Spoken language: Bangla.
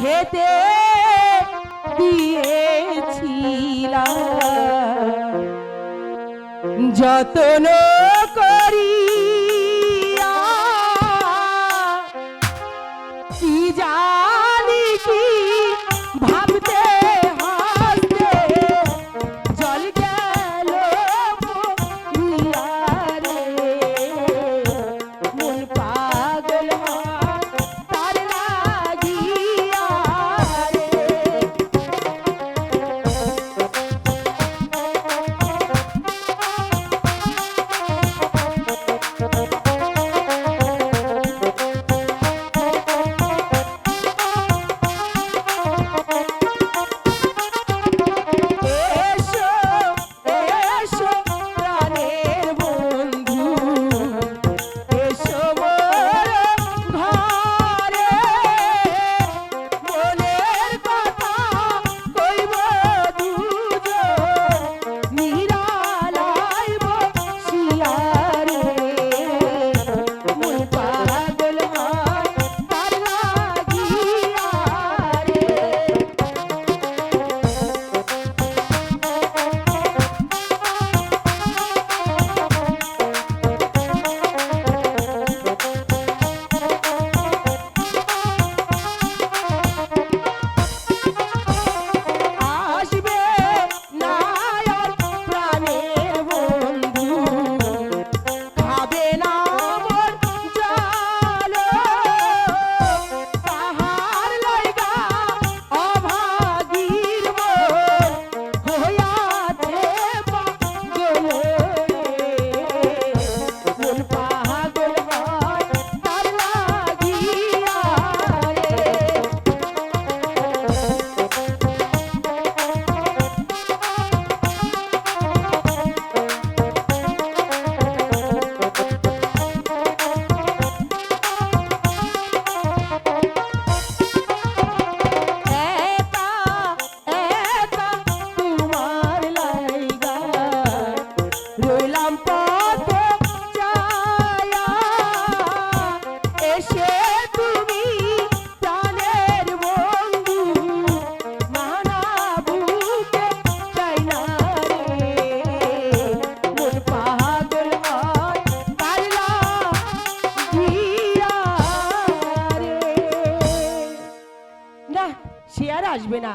খেতে দিয়েছিলাম। যতন one five. আসবে না।